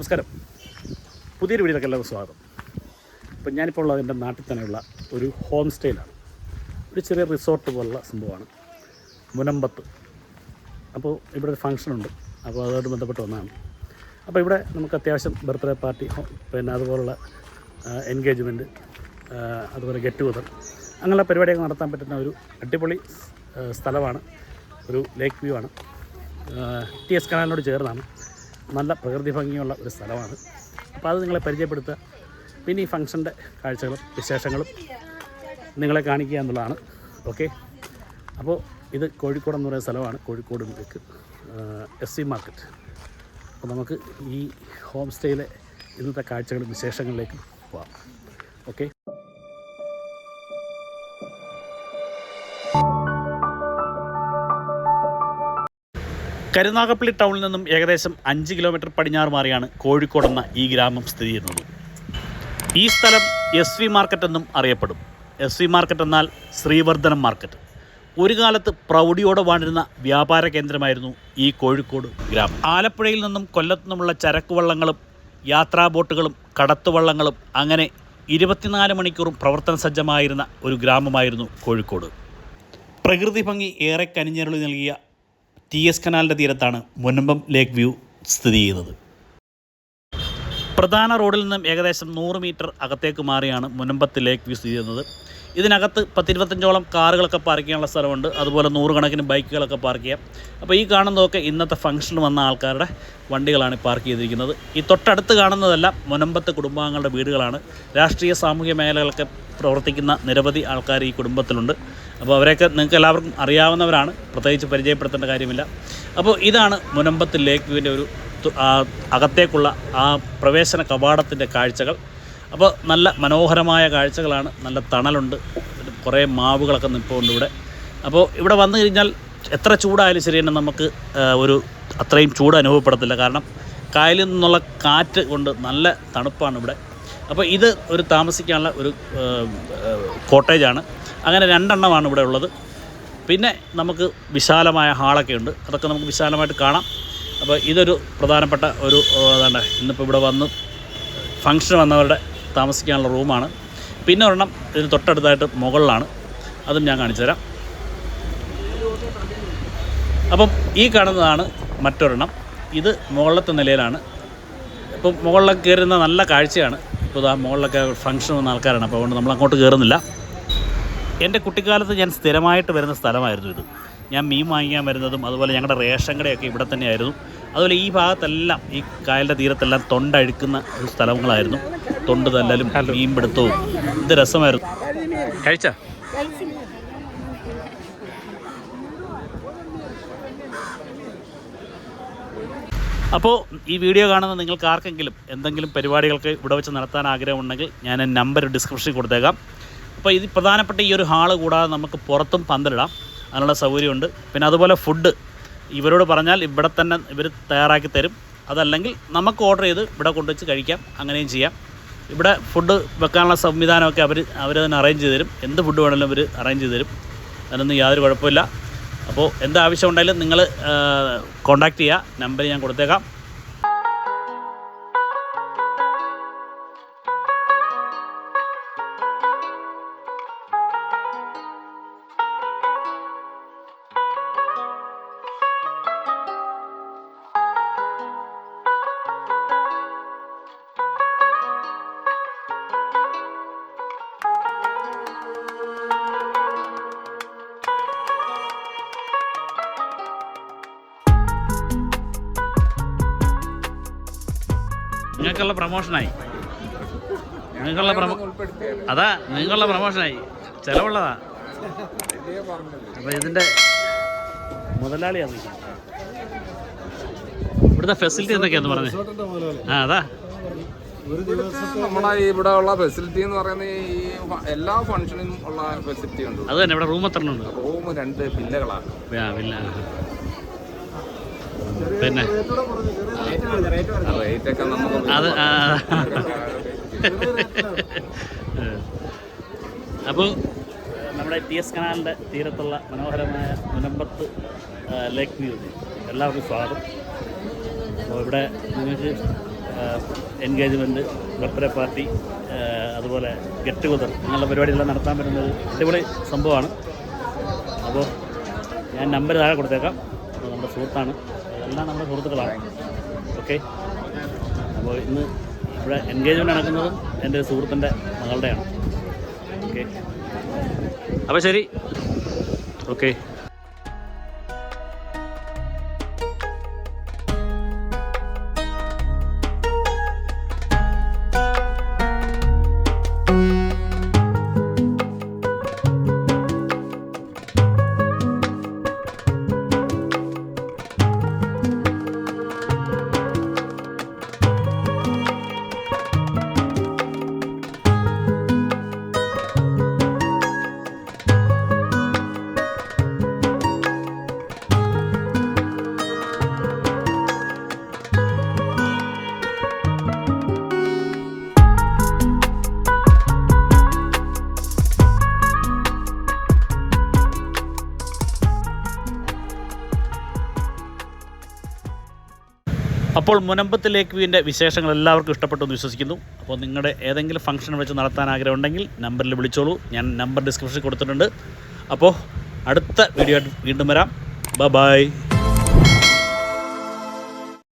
നമസ്കാരം. പുതിയൊരു വീഡിയോയിലേക്ക് എല്ലാവർക്കും സ്വാഗതം. ഇപ്പം ഞാനിപ്പോൾ ഉള്ളത് എന്റെ നാട്ടിൽ തന്നെയുള്ള ഒരു ഹോം സ്റ്റേയിലാണ്. ഒരു ചെറിയ റിസോർട്ട് പോലുള്ള സംഭവമാണ്. മുനമ്പത്ത്. അപ്പോൾ ഇവിടെ ഒരു ഫംഗ്ഷനുണ്ട്. അപ്പോൾ അതുമായിട്ട് ബന്ധപ്പെട്ട് വന്നതാണ്. അപ്പോൾ ഇവിടെ നമുക്ക് അത്യാവശ്യം ബർത്ത്ഡേ പാർട്ടി പിന്നെ അതുപോലുള്ള എൻഗേജ്മെന്റ് അതുപോലെ ഗെറ്റ് ടുഗദർ അങ്ങനെയുള്ള പരിപാടിയൊക്കെ നടത്താൻ പറ്റുന്ന ഒരു അടിപൊളി സ്ഥലമാണ്. ഒരു ലേക്ക് വ്യൂ ആണ്. ടി എസ് കനാലിനോട് ചേർന്നാണ്. നല്ല പ്രകൃതി ഭംഗിയുള്ള ഒരു സ്ഥലമാണ്. അപ്പോൾ അത് നിങ്ങളെ പരിചയപ്പെടുത്തുക. പിന്നെ ഈ ഫംഗ്ഷന്റെ കാഴ്ചകളും വിശേഷങ്ങളും നിങ്ങളെ കാണിക്കുക എന്നുള്ളതാണ്. ഓക്കെ? അപ്പോൾ ഇത് കോഴിക്കോട് എന്ന് പറയുന്ന സ്ഥലമാണ്. കോഴിക്കോട് മുഖക്ക് എസ് സി മാർക്കറ്റ്. അപ്പോൾ നമുക്ക് ഈ ഹോം സ്റ്റേയിലെ ഇന്നത്തെ കാഴ്ചകളും വിശേഷങ്ങളിലേക്ക് പോവാം. ഓക്കെ? കരുനാഗപ്പള്ളി ടൗണിൽ നിന്നും ഏകദേശം അഞ്ച് കിലോമീറ്റർ പടിഞ്ഞാറ് മാറിയാണ് കോഴിക്കോട് എന്ന ഈ ഗ്രാമം സ്ഥിതി ചെയ്യുന്നത്. ഈ സ്ഥലം എസ് വി മാർക്കറ്റ് എന്നും അറിയപ്പെടും. എസ് വി മാർക്കറ്റ് എന്നാൽ ശ്രീവർദ്ധനം മാർക്കറ്റ്. ഒരു കാലത്ത് പ്രൗഢിയോടെ വാണിരുന്ന വ്യാപാര കേന്ദ്രമായിരുന്നു ഈ കോഴിക്കോട് ഗ്രാമം. ആലപ്പുഴയിൽ നിന്നും കൊല്ലത്തു നിന്നുമുള്ള ചരക്ക് വള്ളങ്ങളും യാത്രാ ബോട്ടുകളും കടത്തുവള്ളങ്ങളും അങ്ങനെ ഇരുപത്തിനാല് മണിക്കൂറും പ്രവർത്തന സജ്ജമായിരുന്ന ഒരു ഗ്രാമമായിരുന്നു കോഴിക്കോട്. പ്രകൃതി ഭംഗി ഏറെ കനിഞ്ഞരുളി നൽകിയ ടി എസ് കനാലിന്റെ തീരത്താണ് മുനമ്പം ലേക്ക് വ്യൂ സ്ഥിതി ചെയ്യുന്നത്. പ്രധാന റോഡിൽ നിന്നും ഏകദേശം നൂറ് മീറ്റർ അകത്തേക്ക് മാറിയാണ് മുനമ്പത്ത് ലേക്ക് വ്യൂ സ്ഥിതി ചെയ്യുന്നത്. ഇതിനകത്ത് പത്തിരുപത്തഞ്ചോളം കാറുകളൊക്കെ പാർക്ക് ചെയ്യാനുള്ള സ്ഥലമുണ്ട്. അതുപോലെ നൂറുകണക്കിന് ബൈക്കുകളൊക്കെ പാർക്ക് ചെയ്യാം. അപ്പോൾ ഈ കാണുന്നതൊക്കെ ഇന്നത്തെ ഫംഗ്ഷന് വന്ന ആൾക്കാരുടെ വണ്ടികളാണ് പാർക്ക് ചെയ്തിരിക്കുന്നത്. ഈ തൊട്ടടുത്ത് കാണുന്നതെല്ലാം മുനമ്പത്ത് കുടുംബാംഗങ്ങളുടെ വീടുകളാണ്. രാഷ്ട്രീയ സാമൂഹ്യ മേഖലകളൊക്കെ പ്രവർത്തിക്കുന്ന നിരവധി ആൾക്കാർ ഈ കുടുംബത്തിലുണ്ട്. അപ്പോൾ അവരെയൊക്കെ നിങ്ങൾക്ക് എല്ലാവർക്കും അറിയാവുന്നവരാണ്. പ്രത്യേകിച്ച് പരിചയപ്പെടുത്തേണ്ട കാര്യമില്ല. അപ്പോൾ ഇതാണ് മുനമ്പത്ത് ലേക്ക് വ്യൂവിന്റെ ഒരു അകത്തേക്കുള്ള ആ പ്രവേശന കവാടത്തിന്റെ കാഴ്ചകൾ. അപ്പോൾ നല്ല മനോഹരമായ കാഴ്ചകളാണ്. നല്ല തണലുണ്ട്. കുറേ മാവുകളൊക്കെ നിൽപ്പുണ്ട് ഇവിടെ. അപ്പോൾ ഇവിടെ വന്നു കഴിഞ്ഞാൽ എത്ര ചൂടായാലും ശരി തന്നെ നമുക്ക് ഒരു അത്രയും ചൂട് അനുഭവപ്പെടത്തില്ല. കാരണം കായലിൽ നിന്നുള്ള കാറ്റ് കൊണ്ട് നല്ല തണുപ്പാണ് ഇവിടെ. അപ്പോൾ ഇത് ഒരു താമസിക്കാനുള്ള ഒരു കോട്ടേജാണ്. അങ്ങനെ രണ്ടെണ്ണമാണ് ഇവിടെ ഉള്ളത്. പിന്നെ നമുക്ക് വിശാലമായ ഹാളൊക്കെ ഉണ്ട്. അതൊക്കെ നമുക്ക് വിശാലമായിട്ട് കാണാം. അപ്പോൾ ഇതൊരു പ്രധാനപ്പെട്ട ഒരു അതാണ്. ഇന്നിപ്പോൾ ഇവിടെ വന്ന് ഫംഗ്ഷൻ വന്നവരുടെ താമസിക്കാനുള്ള റൂമാണ്. പിന്നെ ഒരെണ്ണം ഇതിന് തൊട്ടടുത്തായിട്ട് മുകളിലാണ്. അതും ഞാൻ കാണിച്ചു തരാം. അപ്പം ഈ കാണുന്നതാണ് മറ്റൊരെണ്ണം. ഇത് മുകളിലത്തെ നിലയിലാണ്. ഇപ്പം മുകളിലൊക്കെ കയറുന്ന നല്ല കാഴ്ചയാണ്. ഇപ്പോൾ ഇതാ മുകളിലൊക്കെ ഫംഗ്ഷൻ വന്ന ആൾക്കാരാണ്. അപ്പോൾ അതുകൊണ്ട് നമ്മൾ അങ്ങോട്ട് കയറുന്നില്ല. എന്റെ കുട്ടിക്കാലത്ത് ഞാൻ സ്ഥിരമായിട്ട് വരുന്ന സ്ഥലമായിരുന്നു ഇത്. ഞാൻ മീൻ വാങ്ങിക്കാൻ വരുന്നതും അതുപോലെ ഞങ്ങളുടെ റേഷൻ കടയൊക്കെ ഇവിടെ തന്നെയായിരുന്നു. അതുപോലെ ഈ ഭാഗത്തെല്ലാം ഈ കായലിന്റെ തീരത്തെല്ലാം തൊണ്ടഴുക്കുന്ന ഒരു സ്ഥലങ്ങളായിരുന്നു. തൊണ്ട് തല്ലലും മീൻ പിടുത്തവും ഇത് രസമായിരുന്നു. കഴിച്ച? അപ്പോൾ ഈ വീഡിയോ കാണുന്ന നിങ്ങൾക്ക് ആർക്കെങ്കിലും എന്തെങ്കിലും പരിപാടികൾക്ക് ഇവിടെ വെച്ച് നടത്താൻ ആഗ്രഹമുണ്ടെങ്കിൽ ഞാൻ നമ്പർ ഡിസ്ക്രിപ്ഷനിൽ കൊടുത്തേക്കാം. അപ്പോൾ ഇത് പ്രധാനപ്പെട്ട ഈ ഒരു ഹാൾ കൂടാതെ നമുക്ക് പുറത്തും പന്തലിടാം. അതിനുള്ള സൗകര്യമുണ്ട്. പിന്നെ അതുപോലെ ഫുഡ് ഇവരോട് പറഞ്ഞാൽ ഇവിടെ തന്നെ ഇവർ തയ്യാറാക്കി തരും. അതല്ലെങ്കിൽ നമുക്ക് ഓർഡർ ചെയ്ത് ഇവിടെ കൊണ്ടുവച്ച് കഴിക്കാം. അങ്ങനെയും ചെയ്യാം. ഇവിടെ ഫുഡ് വെക്കാനുള്ള സംവിധാനമൊക്കെ അവർ അവർ തന്നെ അറേഞ്ച് ചെയ്ത് തരും. എന്ത് ഫുഡ് വേണമെങ്കിലും അവർ അറേഞ്ച് ചെയ്ത് തരും. അതിനൊന്നും യാതൊരു കുഴപ്പമില്ല. അപ്പോൾ എന്താവശ്യം ഉണ്ടെങ്കിലും നിങ്ങൾ കോൺടാക്റ്റ് ചെയ്യുക. നമ്പർ ഞാൻ കൊടുത്തേക്കാം. നിങ്ങൾക്കുള്ള പ്രമോഷനായി നിങ്ങൾക്കുള്ള പ്രമോ അതാ നിങ്ങൾക്കുള്ള പ്രമോഷനായി ചിലവുള്ളതാ. ഇതിന്റെ മുതലാളിയാണ് നീ. ഇവിടുത്തെ ഫെസിലിറ്റി എന്തൊക്കെയാന്ന് പറഞ്ഞത് ആ അതാ. നമ്മളെ ഇവിടെ ഉള്ള ഫെസിലിറ്റി എന്ന് പറയുന്നത് ഈ എല്ലാ ഫംഗ്ഷനും ഉള്ള ഫെസിലിറ്റി ഉണ്ട്. അത് തന്നെ ഇവിടെ റൂം എത്ര ഉണ്ട്? റൂം രണ്ട് പില്ലകളാണ്. ആ, പിന്നെ. അത് അപ്പോൾ നമ്മുടെ ടി എസ് കനാലിന്റെ തീരത്തുള്ള മനോഹരമായ മുനമ്പത്ത് ലേക്ക് വ്യൂ എല്ലാവർക്കും സ്വാഗതം. അപ്പോൾ ഇവിടെ നിങ്ങൾക്ക് എൻഗേജ്മെന്റ് ബർത്ത്ഡേ പാർട്ടി അതുപോലെ ഗെറ്റ് ടുഗദർ അങ്ങനെയുള്ള പരിപാടികളെല്ലാം നടത്താൻ പറ്റുന്ന ഒരു അടിപൊളി സംഭവമാണ്. അപ്പോൾ ഞാൻ നമ്പർ താഴെ കൊടുത്തേക്കാം. നമ്മുടെ സുഹൃത്താണ്. എല്ലാം നമ്മുടെ സുഹൃത്തുക്കളാണ്. ഓക്കെ അപ്പോൾ ഇന്ന് ഇവിടെ എൻഗേജ്മെന്റ് നടക്കുന്നതും എന്റെ സുഹൃത്തിന്റെ മകളുടെയാണ്. ഓക്കെ അപ്പോൾ ശരി. ഓക്കെ അപ്പോൾ മുനമ്പത്ത് ലേക്ക് വ്യൂവിന്റെ വിശേഷങ്ങൾ എല്ലാവർക്കും ഇഷ്ടപ്പെട്ടു വിശ്വസിക്കുന്നു. അപ്പോൾ നിങ്ങളുടെ ഏതെങ്കിലും ഫംഗ്ഷൻ വെച്ച് നടത്താൻ ആഗ്രഹം ഉണ്ടെങ്കിൽ നമ്പറിൽ വിളിച്ചോളൂ. ഞാൻ നമ്പർ ഡിസ്ക്രിപ്ഷനിൽ കൊടുത്തിട്ടുണ്ട്. അപ്പോൾ അടുത്ത വീഡിയോ ആയിട്ട് വീണ്ടും വരാം. ബ